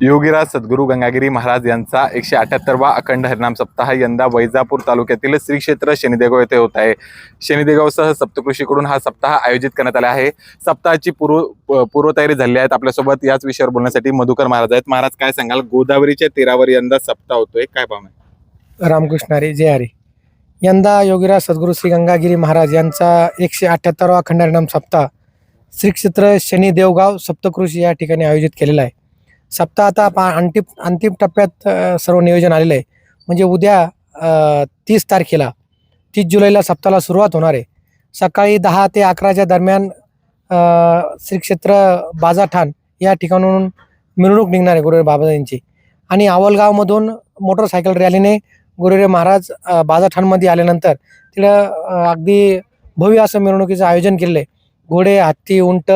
योगीराज सद्गुरू गंगागिरी महाराज यांचा एकशे अठ्याहत्तरवा अखंड हरिनाम सप्ताह यंदा वैजापूर तालुक्यातील श्री क्षेत्र शनिदेगाव येथे होत आहे. शनिदेगावसह सप्तकृषीकडून हा सप्ताह आयोजित करण्यात आला आहे. सप्ताहाची पूर्व प- पूर्वतयारी झाली आहेत आपल्यासोबत. याच विषयावर बोलण्यासाठी मधुकर महाराज आहेत. महाराज काय सांगाल? गोदावरीच्या तीरावर यंदा सप्ताह होतोय. काय पाहू रामकृष्ण हरी जय हरी. यंदा योगीराज सद्गुरू श्री गंगागिरी महाराज यांचा एकशे अठ्याहत्तरवा अखंड हरिनाम सप्ताह श्री क्षेत्र शनी देवगाव सप्तकृषी या ठिकाणी आयोजित केलेला आहे. सप्ताह आता पा अंतिम अंतिम टप्प्यात सर्व नियोजन आलेलं आहे. म्हणजे उद्या तीस तारखेला तीस जुलैला सप्ताहाला सुरुवात होणार आहे. सकाळी दहा ते अकराच्या दरम्यान श्री क्षेत्र बाजाठाण या ठिकाणाहून मिरवणूक निघणार आहे गुरुवार बाबाजींची आणि आवलगावमधून मोटरसायकल रॅलीने गुरुरे महाराज बाजाठाणमध्ये आल्यानंतर तिथं अगदी भव्य असं मिरवणुकीचं आयोजन केलेलं आहे. घोडे हत्ती उंट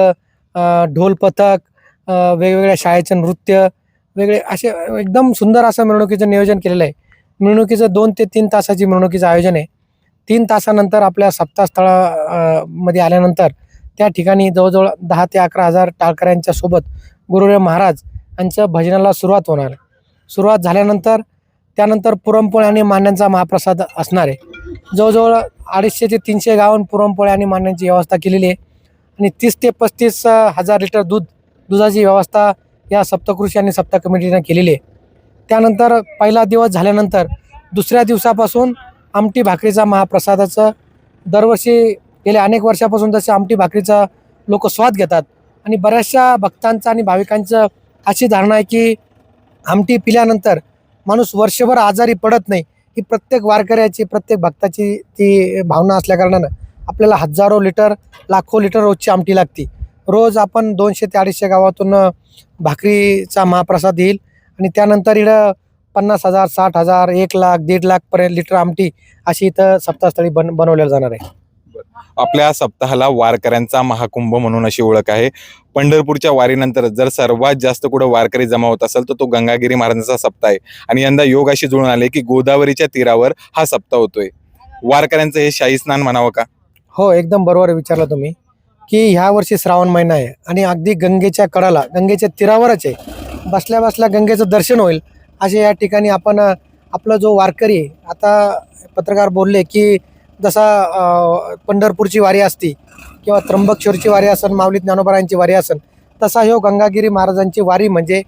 ढोल पथक वेगवेगळ्या शाळेचं नृत्य वेगळे असे एकदम सुंदर असं मिरवणुकीचं नियोजन केलेलं आहे. मिरवणुकीचं दोन ते तीन तासाची मिरवणुकीचं आयोजन आहे. तीन तासानंतर आपल्या सप्ताहस्थळा मध्ये आल्यानंतर त्या ठिकाणी जवळजवळ दहा ते अकरा हजार टाळकऱ्यांच्या सोबत गुरुदेव महाराज यांच्या भजनाला सुरुवात होणार. आहे सुरुवात झाल्यानंतर त्यानंतर पुरणपोळी आणि मान्यांचा महाप्रसाद असणार आहे. जवळजवळ अडीचशे ते तीनशे गावांत पुरणपोळी आणि मान्यांची व्यवस्था केलेली आहे. आणि तीस ते पस्तीस हजार लिटर दूध दुधाची व्यवस्था या सप्तकृषी आणि सप्त कमिटीनं केलेली आहे. त्यानंतर पहिला दिवस झाल्यानंतर दुसऱ्या दिवसापासून आमटी भाकरीचा महाप्रसादाचं दरवर्षी गेल्या अनेक वर्षापासून जसे आमटी भाकरीचा लोक स्वाद घेतात आणि बऱ्याचशा भक्तांचं आणि भाविकांचं अशी धारणा आहे की आमटी पिल्यानंतर माणूस वर्षभर आजारी पडत नाही ही प्रत्येक वारकऱ्याची प्रत्येक भक्ताची ती भावना असल्याकारणानं आपल्याला हजारो लिटर लाखो लिटर रोजची आमटी लागते. रोज आपण दोनशे ते अडीचशे गावातून भाकरीचा महाप्रसाद येईल. आणि त्यानंतर इकडं पन्नास हजार साठ हजार एक लाख दीड लाखपर्यंत लिटर आमटी अशी इथं सप्ताहस्थळी बन बनवलेलं जाणार आहे. आपल्या सप्ताहाला वारकऱ्यांचा महाकुंभ म्हणून अशी ओळख आहे. पंढरपूरच्या वारीनंतर जर सर्वात जास्त कुठं वारकरी जमा होत असेल तर तो गंगागिरी महाराजांचा सप्ताह आहे. आणि यंदा योग अशी जुळून आले की गोदावरीच्या तीरावर हा सप्ताह होतोय. वारकऱ्यांचं हे शाही स्नान म्हणावं का? हो एकदम बरोबर विचारलं तुम्ही. की ह्या वर्षी श्रावण महिना आहे. आणि अगदी गंगेच्या कडाला गंगेच्या तीरावरच आहे. बसल्या बसल्या गंगेचं दर्शन होईल. असे या ठिकाणी आपण आपला जो वारकरी आता पत्रकार बोलले की जसा पंढरपूरची वारी असती किंवा त्र्यंबकेश्वरची वारी असन माऊली ज्ञानोबरायांची वारी असन तसा ह्यो गंगागिरी महाराजांची वारी म्हणजे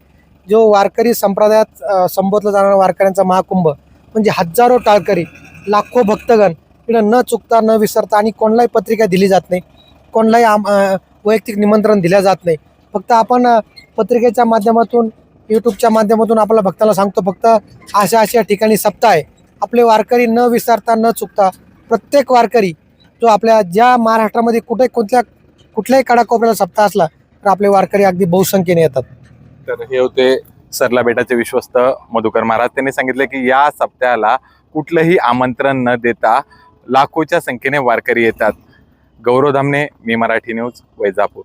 जो वारकरी संप्रदायात संबोधला जाणारा वारकऱ्यांचा महाकुंभ म्हणजे हजारो टाळकरी लाखो भक्तगण इकडं न चुकता न विसरता आणि कोणलाही पत्रिका दिली जात नाही. कोणालाही आम वैयक्तिक निमंत्रण दिलं जात नाही. फक्त आपण पत्रिकेच्या माध्यमातून यूट्यूबच्या माध्यमातून आपल्या भक्ताला सांगतो फक्त अशा अशा ठिकाणी सप्ताह आहे. आपले वारकरी न विसरता न चुकता प्रत्येक वारकरी जो आपल्या ज्या महाराष्ट्रामध्ये कुठे कोणत्या कुठल्याही काडाकोपऱ्याला सप्ताह असला तर आपले वारकरी अगदी बहुसंख्येने येतात. तर हे होते सरला बेटाचे विश्वस्त मधुकर महाराज. त्यांनी सांगितले की या सप्त्याला कुठलंही आमंत्रण न देता लाखोच्या संख्येने वारकरी येतात. गौरव धामणे मी मराठी न्यूज वैजापूर.